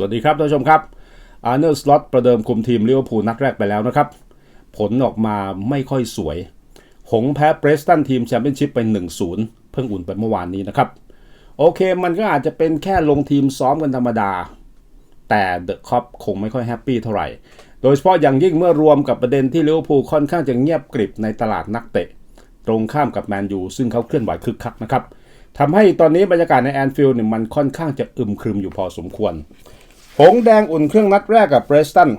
สวัสดีครับท่านผู้ชมครับอาร์เนอร์สล็อตประเดิมคุมทีมลิเวอร์พูลนัดแรกไปแล้วนะครับ ผลออกมาไม่ค่อยสวย หงแพ้เบรสตันทีมแชมเปี้ยนชิพไป1-0 เพิ่งอุ่นไปเมื่อวานนี้นะครับ โอเคมันก็อาจจะเป็นแค่ลงทีมซ้อมกันธรรมดา แต่เดอะคอปคงไม่ค่อยแฮปปี้เท่าไหร่ โดยเฉพาะอย่างยิ่งเมื่อรวมกับประเด็นที่ลิเวอร์พูลค่อนข้างจะเงียบกริบในตลาดนักเตะ ตรงข้ามกับแมนยูซึ่งเขาเคลื่อนไหวคึกคักนะครับทำให้ตอนนี้บรรยากาศในแอนฟิลด์เนี่ยมันค่อนข้างจะอึมครึมอยู่พอสมควร หงแดงอุ่นเครื่องนัดแรกกับเบรสตัน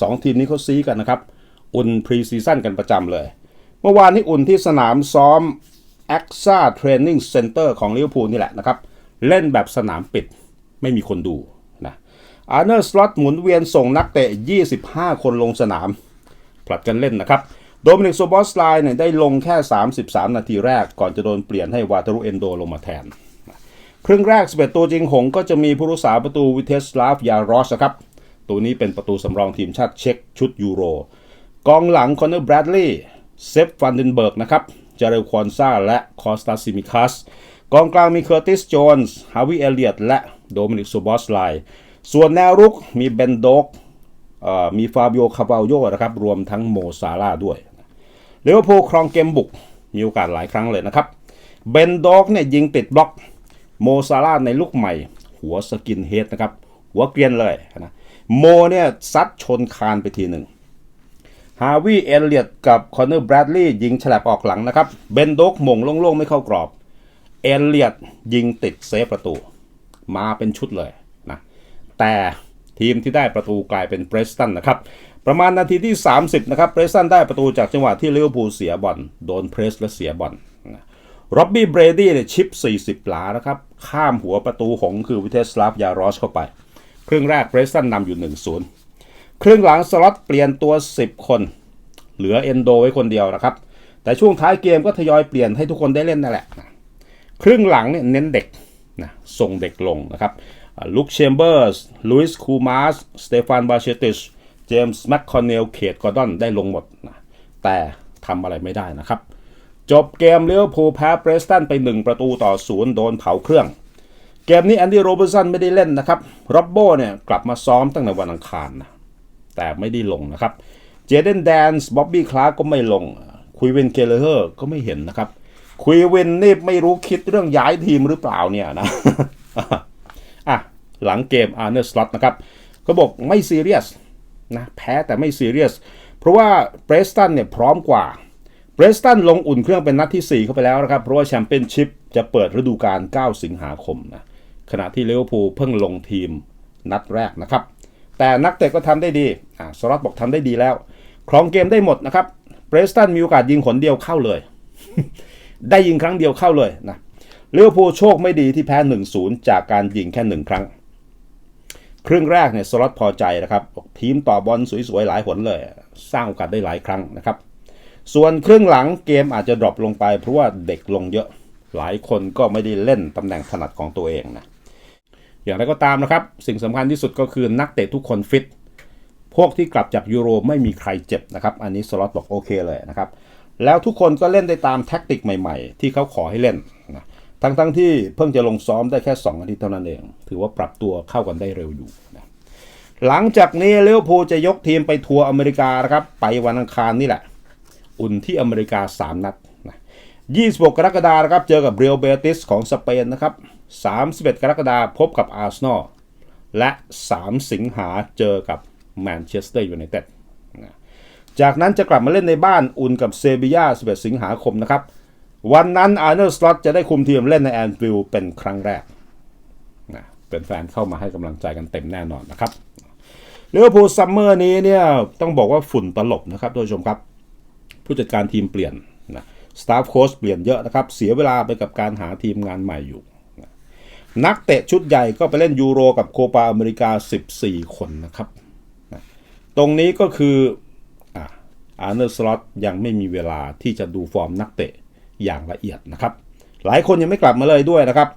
สองทีมนี้เขาซีกันนะครับ อุ่นพรีซีซั่นกันประจำเลย เมื่อวานนี้อุ่นที่สนามซ้อม a x a Training Center ของลิเวอร์พูลนี่แหละนะครับ เล่นแบบสนามปิดไม่มีคนดูนะอาร์เนอร์สล็อตหมุนเวียนส่งนักเตะ 25 คนลงสนาม ผลัดกันเล่นนะครับ โดมินิกโซบอสไลน์เนี่ยได้ลงแค่ 33 นาทีแรกก่อนจะโดนเปลี่ยนให้วาตารุเอนโดลงมาแทน ครึ่งแรก 11 ตัวจริงหงก็จะมีผู้รักษาประตูวิเทสลาฟยารอสครับ ตัวนี้เป็นประตูสำรองทีมชาติเช็กชุดยูโร กองหลังคอนเนอร์แบรดลีย์เซฟฟันเดนเบิร์กนะครับเจเรลควอนซาและคอสตาซิมิคัสกองกลางมีเคอร์ติส โจนส์ ฮาวิเอเลียตและโดมินิกโซบอสไลส่วนแนวรุกมีเบนโดกเอ่อมีฟาบิโอ คาบาโยนะครับ รวมทั้งโมซาร่าด้วยเลเวอร์พูลครองเกมบุก มีโอกาสหลายครั้งเลยนะครับ เบนด็อกเนี่ยยิงติดบล็อก โมซาร่าในลูกใหม่ หัวสกินเฮดนะครับ หัวเกรียนเลยนะโมเนี่ยซัดชนคานไปทีหนึ่งฮาวิเอเลียตกับคอนเนอร์แบรดลีย์ยิงฉลับออกหลังนะครับ เบนด็อกมงโล่งๆ ไม่เข้ากรอบ เอเลียตยิงติดเซฟประตู มาเป็นชุดเลยนะ แต่ทีมที่ได้ประตูกลายเป็นเบรสตันนะครับ ประมาณนาทีที่ 30 นะครับเบรสตันได้ประตูจากจังหวะที่ลิเวอร์พูลเสียบอลโดนเพรสและเสียบอลนะร็อบบี้เบรดี้เนี่ยชิป 40 หลานะครับ ข้ามหัวประตูหงคือวิเทสลาฟยารอสเข้าไป ครึ่งแรกเบรสตันนำอยู่ 1-0 ครึ่งหลังสล็อตเปลี่ยนตัว 10 คน เหลือเอนโดไว้คนเดียวนะครับ แต่ช่วงท้ายเกมก็ทยอยเปลี่ยนให้ทุกคนได้เล่นนั่นแหละ ครึ่งหลังเนี่ยเน้นเด็กนะส่งเด็กลงนะครับลุคเชมเบอร์สลุยส์คูมาสสเตฟานบาเชติชเจมส์แมคคอนเนลเคทกอร์ดอนได้ลงหมดนะแต่ทำอะไรไม่ได้นะครับ จบเกมเลี้ยวพูลแพ้เบรสตันไป 1 ประตูต่อศูนย์โดนเผาเครื่อง เกมนี้แอนดี้โรเบอร์สันไม่ได้เล่นนะครับร็อบโบเนี่ยกลับมาซ้อมตั้งแต่วันอังคารนะแต่ไม่ได้ลงนะครับเจเดนแดนส์บ๊อบบี้คลาร์กก็ไม่ลงคุยเวนเกเลเฮอร์ก็ไม่เห็นนะครับคุยเวนนี่ไม่รู้คิดเรื่องย้ายทีมหรือเปล่าเนี่ยนะอะหลังเกมอาร์เนอร์สล็อตนะครับเขาบอกไม่ซีเรียสนะแพ้แต่ไม่ซีเรียสเพราะว่าเบรสตันเนี่ยพร้อมกว่า เบรสตันลงอุ่นเครื่องเป็นนัดที่ 4 เข้าไปแล้วนะครับ เพราะว่าแชมเปี้ยนชิพจะเปิดฤดูกาล 9 สิงหาคมนะขณะที่เลเวอร์พูลเพิ่งลงทีมนัดแรกนะครับ แต่นักเตะก็ทำได้ดีอ่าสล็อตบอกทำได้ดีแล้ว ครองเกมได้หมดนะครับเบรสตันมีโอกาสยิงขนเดียวเข้าเลย ได้ยิงครั้งเดียวเข้าเลยนะเลเวอร์พูลโชคไม่ดีที่แพ้ 1-0 จากการยิงแค่หนึ่งครั้ง ครึ่งแรกเนี่ยสล็อตพอใจนะครับบอกทีมต่อบอลสวยๆหลายผลเลย สร้างโอกาสได้หลายครั้งนะครับ ส่วนครึ่งหลังเกมอาจจะดรอปลงไป เพราะว่าเด็กลงเยอะ หลายคนก็ไม่ได้เล่นตำแหน่งถนัดของตัวเองนะ อย่างไรก็ตามนะครับ สิ่งสำคัญที่สุดก็คือนักเตะทุกคนฟิต พวกที่กลับจากยูโรไม่มีใครเจ็บนะครับ อันนี้สล็อตบอกโอเคเลยนะครับ แล้วทุกคนก็เล่นได้ตามแท็กติกใหม่ๆ ที่เขาขอให้เล่นนะทั้งๆทที่เพิ่งจะลงซ้อมได้แค่ 2 อาทิตย์เท่านั้นเอง ถือว่าปรับตัวเข้ากันได้เร็วอยู่นะหลังจากนี้ลิเวอร์พูจะยกทีมไปทัวร์อเมริกานะครับ ไปวันอังคารนี่แหละ อุ่นที่อเมริกา 3 นัดนะ26 กรกฎาคมนะครับเจอกับเรียลเบติสของสเปนนะครับ 31 กรกฎาคมพบกับอาร์เซนอลและ 3 สิงหาเจอกับแมนเชสเตอร์ยูไนเต็ดจากนั้นจะกลับมาเล่นในบ้านอุ่นกับเซบียา11 สิงหาคมนะครับ วันนั้นอาร์เนอร์สล็อตจะได้คุมทีมเล่นในแอนฟิลด์เป็นครั้งแรกนะเป็นแฟนเข้ามาให้กำลังใจกันเต็มแน่นอนนะครับเลิเวอร์พูลซัมเมอร์นี้เนี่ยต้องบอกว่าฝุ่นตลบนะครับท่านผู้ชมครับ ผู้จัดการทีมเปลี่ยนนะสตาฟโค้ชเปลี่ยนเยอะนะครับ เสียเวลาไปกับการหาทีมงานใหม่อยู่นะนักเตะชุดใหญ่ก็ไปเล่นยูโรกับโคปาอเมริกา 14 คนนะครับนะตรงนี้ก็คืออาร์เนอร์สล็อตยังไม่มีเวลาที่จะดูฟอร์มนักเตะอย่างละเอียดนะครับ หลายคนยังไม่กลับมาเลยด้วยนะครับ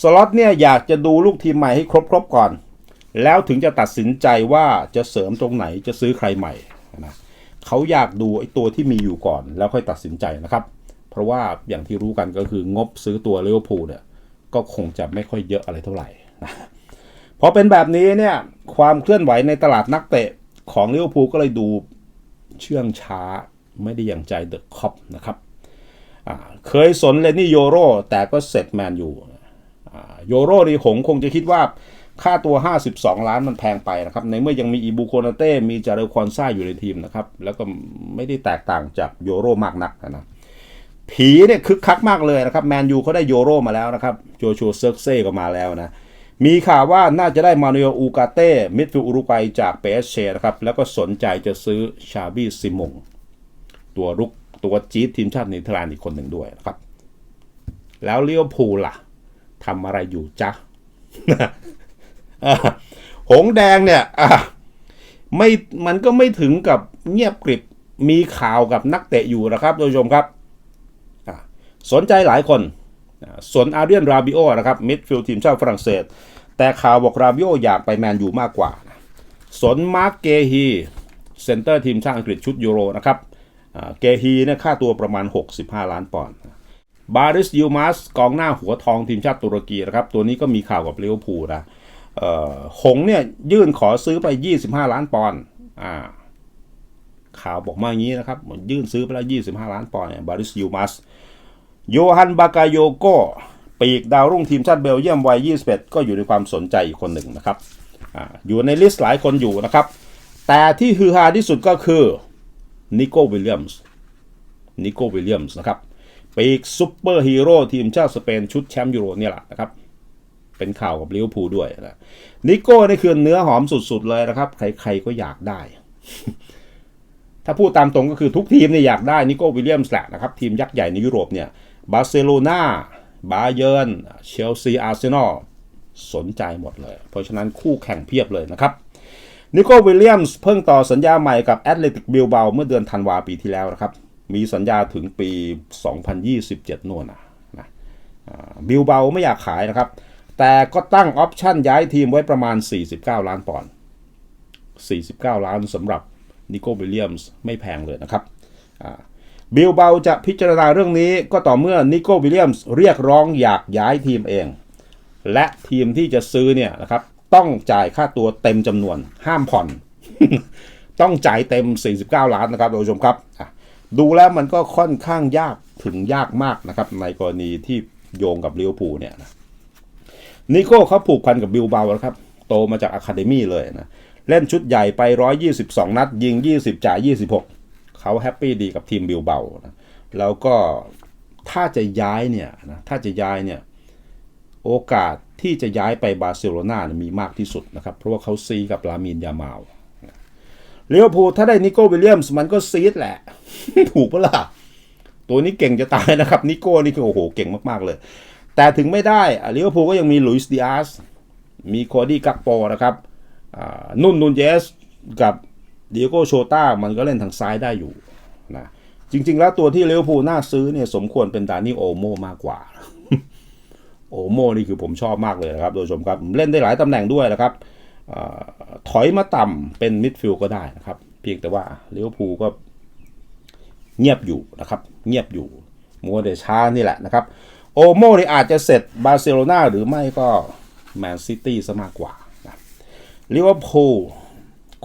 สล็อตเนี่ยอยากจะดูลูกทีมใหม่ให้ครบๆก่อน แล้วถึงจะตัดสินใจว่าจะเสริมตรงไหนจะซื้อใครใหม่นะ เขาอยากดูไอ้ตัวที่มีอยู่ก่อน แล้วค่อยตัดสินใจนะครับ เพราะว่าอย่างที่รู้กันก็คืองบซื้อตัวลิเวอร์พูลเนี่ยก็คงจะไม่ค่อยเยอะอะไรเท่าไหร่นะพอเป็นแบบนี้เนี่ยความเคลื่อนไหวในตลาดนักเตะของลิเวอร์พูลก็เลยดูเชื่องช้าไม่ได้อย่างใจเดอะคอปนะครับเคยสนเลนี่โยโรแต่ก็เสร็จแมนอยู่โยโรดีหงคงจะคิดว่า ค่าตัว 52 ล้านมันแพงไปนะครับ ในเมื่อยังมีอีบูโคนาเต้ มีจาเรลคอนซ่าอยู่ในทีมนะครับ แล้วก็ไม่ได้แตกต่างจากโยโรมากนักนะผีเนี่ยคึกคักมากเลยนะครับ แมนยูเขาได้โยโรมาแล้วนะครับ โจชัวเซิร์กเซ่ก็มาแล้วนะ มีข่าวว่าน่าจะได้มานูเอลอูกาเต้ มิดฟิลด์อุรุกวัยจากเปสเชนะครับ แล้วก็สนใจจะซื้อชาบี้ซิมง ตัวรุกตัวจี๊ดทีมชาติเนเธอร์แลนด์อีกคนหนึ่งด้วยนะครับ แล้วเลี้ยวพูล่ะทำอะไรอยู่จ๊ะ หงแดงเนี่ยไม่มันก็ไม่ถึงกับเงียบกริบมีข่าวกับนักเตะอยู่นะครับท่านผู้ชมครับสนใจหลายคนอะสนอาเรียนราบิโอนะครับมิดฟิลด์ทีมชาติฝรั่งเศส แต่ข่าวบอกราบิโออยากไปแมนยูมากกว่า สนมาร์กเกฮีเซนเตอร์ทีมชาติอังกฤษชุดยูโรนะครับเกฮีเนี่ยค่าตัวประมาณ 65 ล้านปอนด์บาริสยูมัสกองหน้าหัวทองทีมชาติตุรกีนะครับตัวนี้ก็มีข่าวกับลิเวอร์พูลนะ หงเนี่ยยื่นขอซื้อไป 25 ล้านปอนด์อ่าข่าวบอกมาอย่างนี้นะครับยื่นซื้อไปแล้ว 25 ล้านปอนด์บาริสยูมัสโยฮันบากาโยโกปีกดาวรุ่งทีมชาติเบลเยียมวัย 21 ก็อยู่ในความสนใจอีกคนหนึ่งนะครับอาอยู่ในลิสต์หลายคนอยู่นะครับ แต่ที่ฮือฮาที่สุดก็คือนิโก้วิลเลียมส์นิโก้วิลเลียมส์นะครับปีกซุปเปอร์ฮีโร่ทีมชาติสเปนชุดแชมป์ยูโรเนี่ยแหละนะครับ เป็นข่าวกับลิเวอร์พูลด้วยนะนิโก้นี่คือเนื้อหอมสุดๆเลยนะครับ ใครๆก็อยากได้ ถ้าพูดตามตรงก็คือทุกทีมเนี่ยอยากได้นิโก้วิลเลียมส์แหละนะครับทีมยักษ์ใหญ่ในยุโรปเนี่ยบาร์เซโลนาบาเยิร์นเชลซีอาร์เซนอลสนใจหมดเลย เพราะฉะนั้นคู่แข่งเพียบเลยนะครับนิโก้วิลเลียมส์เพิ่งต่อสัญญาใหม่กับแอตเลติกบิลเบาเมื่อเดือนธันวาปีที่แล้วนะครับ มีสัญญาถึงปี 2027นู่นนะนะบิลเบาไม่อยากขายนะครับ แต่ก็ตั้งออปชั่นย้ายทีมไว้ประมาณ 49 ล้านปอนด์ 49 ล้านสำหรับนิโก้วิลเลียมส์ไม่แพงเลยนะครับบิลเบาจะพิจารณาเรื่องนี้ก็ต่อเมื่อนิโก้วิลเลียมส์เรียกร้องอยากย้ายทีมเอง และทีมที่จะซื้อเนี่ยนะครับต้องจ่ายค่าตัวเต็มจำนวนห้ามผ่อน ต้องจ่ายเต็ม 49 ล้านนะครับท่านผู้ชมครับ ดูแล้วมันก็ค่อนข้างยากถึงยากมากนะครับในกรณีที่โยงกับเลิเวอร์พูเนี่ยนะ นิโก้เขาผูกพันกับบิลเบาแล้วครับ โตมาจากอะคาเดมี่เลยนะ เล่นชุดใหญ่ไป 122 นัด ยิง 20 จ่าย 26 เขาแฮปปี้ดีกับทีมบิลเบานะแล้วก็ถ้าจะย้ายเนี่ยนะถ้าจะย้ายเนี่ย โอกาสที่จะย้ายไปบาร์เซโลนาเนี่ยมีมากที่สุดนะครับ เพราะว่าเขาซีกับลามินยามาลลิเวพูถ้าได้นิโก้วิลเลียมส์มันก็ซีดแหละ ถูกปะล่ะ ตัวนี้เก่งจะตายนะครับ นิโก้นี่คือโอ้โห เก่งมาก ๆ เลย แต่ถึงไม่ได้ลิเวอร์พูลก็ยังมีลุยส์ดิอาสมีโคดี้กักโปนะครับนุ่นนุนเยสกับเดียโกโชต้ามันก็เล่นทางซ้ายได้อยู่นะจริง ๆ แล้วตัวที่ลิเวอร์พูลน่าซื้อเนี่ยสมควรเป็นดานี่โอโมมากกว่า โอโมนี่คือผมชอบมากเลยนะครับโดยชมครับเล่นได้หลายตำแหน่งด้วยนะครับอถอยมาต่ำเป็นมิดฟิลด์ก็ได้นะครับ เพียงแต่ว่าลิเวอร์พูลก็เงียบอยู่นะครับ เงียบอยู่มัวแต่ช้านี่แหละนะครับ โอโมนี่อาจจะเสร็จบาร์เซโลนาหรือไม่ก็แมนซิตี้ซะมากกว่านะลิเวอร์พูล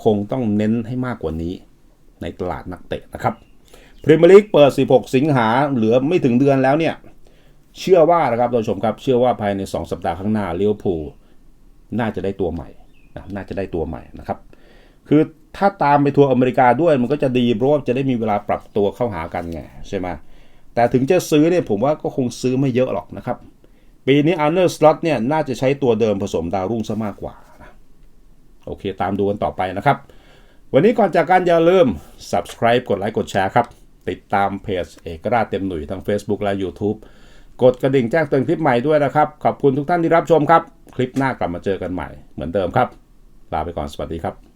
คงต้องเน้นให้มากกว่านี้ในตลาดนักเตะนะครับพรีเมียร์ลีกเปิด 16 สิงหาเหลือไม่ถึงเดือนแล้วเนี่ย เชื่อว่านะครับท่านผู้ชมครับ เชื่อว่าภายใน 2 สัปดาห์ข้างหน้าลิเวอร์พูลน่าจะได้ตัวใหม่นะน่าจะได้ตัวใหม่นะครับ คือถ้าตามไปทัวร์อเมริกาด้วยมันก็จะดีเพราะว่าจะได้มีเวลาปรับตัวเข้าหากันไงใช่ไหม แต่ถึงจะซื้อเนี่ยผมว่าก็คงซื้อไม่เยอะหรอกนะครับ ปีนี้อันเนอร์สล็อตเนี่ยน่าจะใช้ตัวเดิมผสมดาวรุ่งซะมากกว่านะโอเค ตามดูกันต่อไปนะครับ วันนี้ก่อนจากการอย่าลืม subscribe กดไลค์กดแชร์ครับ ติดตามเพจเอกราชเต็มหนุ่ยทั้ง Facebook และ YouTube กดกระดิ่งแจ้งเตือนคลิปใหม่ด้วยนะครับ ขอบคุณทุกท่านที่รับชมครับ คลิปหน้ากลับมาเจอกันใหม่เหมือนเดิมครับ ลาไปก่อนสวัสดีครับ